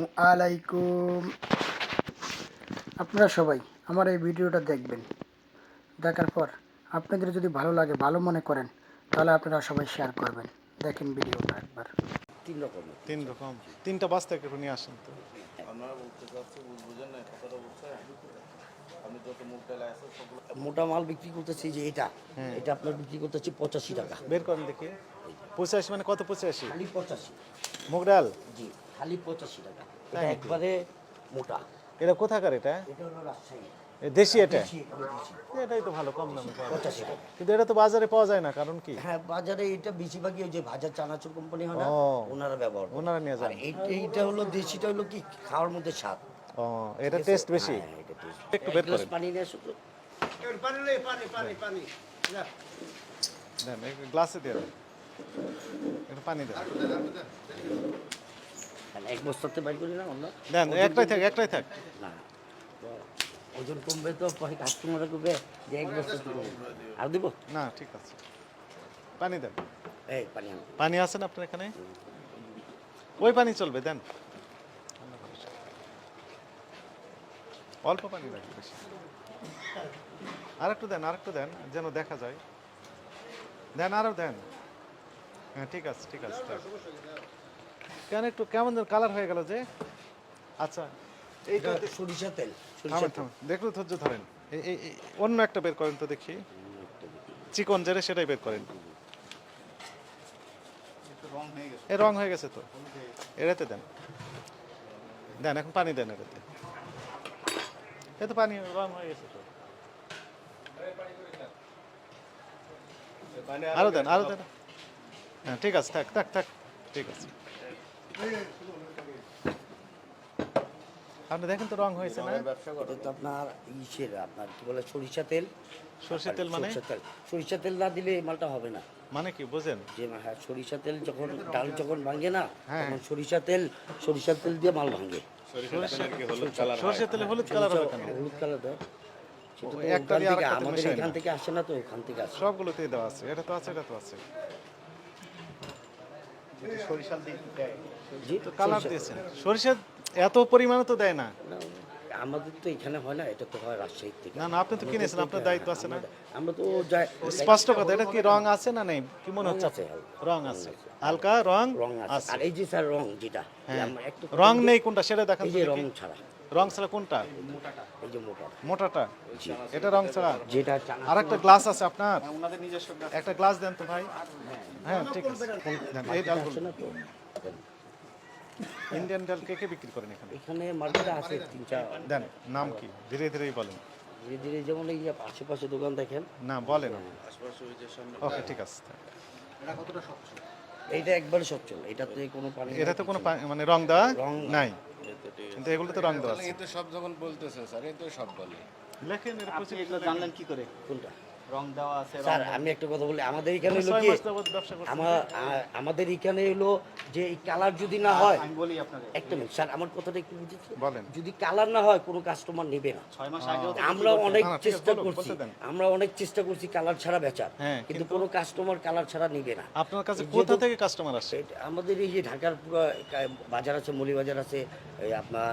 আসসালামু আলাইকুম। আপনারা সবাই আমার এই ভিডিওটা দেখবেন। দেখার পর আপনাদের যদি ভালো লাগে ভালো মনে করেন তাহলে আপনারা সবাই শেয়ার করবেন। দেখেন ভিডিওটা একবার। তিন রকম। তিন রকম। তিনটা বাস্তা একটু নিয়ে আসেন তো। বুঝে না আমি মোটা মাল বিক্রি করতেছি যে এটা। এটা আপনার বিক্রি করতেছি পঁচাশি টাকা। বের করেন দেখি। পঁচাশি মানে কত পঁচাশি? খালি পঁচাশি। মুগ ডাল? জি। খালি পঁচাশি টাকা। এটা একবারে মোটা। এটা কোথাকার এটা? এটা হলো রাজশাহী। দেশি এটা। এটাই তো ভালো কম দামে পঁচাশি টাকা। কিন্তু এটা তো বাজারে পাওয়া যায় না কারণ কি? হ্যাঁ বাজারে এটা বেশিরভাগই ওই যে ভাজা চানাচুর কোম্পানি হয় না ওনারা ব্যবহার ওনারা নিয়ে এই- এইটা হলো দেশিটা হলো কি? খাওয়ার মধ্যে স্বাদ। ও এটা টেস্ট বেশি। হ্যাঁ, এটা taste। একটু বের করেন। পানি নিয়ে আসো তো। দেন গ্লাসে দিয়ে দেন। একটু পানি দেন। এক বস্তাতে বাইর করি না আমরা দেন একটাই থাক একটাই থাক। না ওজন কমবে তো পরে কাস্টমার যে এক বস্তা আর দিব? না ঠিক আছে। পানি দেন। এই পানি পানি আছে না আপনার এখানে? ওই পানি চলবে দেন। অল্প পানি লাগবে বেশি। আরেকটু দেন আরেকটু দেন যেন দেখা যায়। দেন আরও দেন। হ্যাঁ ঠিক আছে ঠিক আছে। কেন একটু কেমন যেন কালার হয়ে গেল যে? আচ্ছা এটা সরিষা তেল। সরিষা থামেন দেখল ধৈর্য ধরেন। এই- অন্য একটা বের করেন তো দেখি। চিকন জেরে সেটাই বের করেন। এ রং হয়ে গেছে তো। এটাতে দেন। দেন এখন পানি দেন এড়াতে। এ তো পানি রং হয়ে গেছে তো। আরও দেন আরও দেন। হ্যাঁ ঠিক আছে থাক থাক থাক। ঠিক আছে। আপনি দেখেন তো রং হয়েছে না? এটা তো আপনার ইসের আপনার কি বলে সরিষা তেল? সর্ষের তেল মানে? সরিষা তেল। সরিষা তেল না দিলে এই মালটা হবে না। মানে কি বোঝেন? যে হ্যাঁ সরিষা তেল যখন ডাল যখন ভাঙে না হ্যাঁ। তখন সরিষা তেল সরিষা তেল দিয়ে মাল ভাঙে। সর্ষের তেলে হলুদ কালার হবে কেন? হলুদ কালার দেয় একটা দিয়ে থেকে আমাদের এখান থেকে আসে না তো ওখান থেকে আসে। সবগুলোতেই দেওয়া আছে এটা তো আছে এটা তো আছে। জি তো কালার দিয়েছেন। সরিষা এত পরিমাণে তো দেয় না। আমাদের তো এখানে হয় না এটা তো হয় রাজশাহী থেকে। না না আপনি তো কিনেছেন আপনার দায়িত্ব আছে না? আমরা তো যাই স্পষ্ট কথা এটা কি রং আছে না নেই? কি মনে হচ্ছে? আছে, রং আছে। হালকা রং রং আছে। আর এই যে স্যার রং যেটা হ্যাঁ। রং নেই কোনটা সেটা দেখান এই যে রং ছাড়া। রং ছাড়া কোনটা? এই যে মোটা মোটাটা? এটা রং ছাড়া? যেটা আর একটা গ্লাস আছে আপনার? একটা গ্লাস দেন তো ভাই। হ্যাঁ। ঠিক আছে। এই না তো? ইন্ডিয়ান ডাল কে কে বিক্রি করেন এখানে? এখানে মার্কেটে আছে তিন চার। দেন নাম কি? ধীরে ধীরেই বলেন। ধীরে ধীরে যেমন এই যে আশেপাশে দোকান দেখেন। না বলেন। আশেপাশে ওই যে সামনে। ওকে ঠিক আছে এটা কতটা স্বচ্ছ? এইটা একবারে সচ্ছল এটাতে কোনো পানি এটা তো কোনো মানে রং দেওয়া রং নাই। কিন্তু এগুলো তো রং দেওয়া আছে। কিন্তু সব যখন বলতেছে স্যার এই তো সব বলে। লেখেন এর এগুলো জানলেন কি করে? কোনটা? রং দেওয়া আছে স্যার আমি একটা কথা বলি আমাদের এখানে হলো কি? আমাদের এখানে হলো যে এই কালার যদি না হয় আমি বলি আপনাকে একটা মিনিট স্যার আমার কথাটা একটু বলেন। যদি কালার না হয় কোনো কাস্টমার নেবে না। ছয় মাস আগেও আমরা অনেক চেষ্টা করছি। আমরা অনেক চেষ্টা করছি কালার ছাড়া বেচার। হ্যাঁ, কিন্তু কোনো কাস্টমার কালার ছাড়া নিবে না। আপনার কাছে কোথা থেকে কাস্টমার আসে আমাদের এই যে ঢাকার পুরো বাজার আছে মলি বাজার আছে আপনার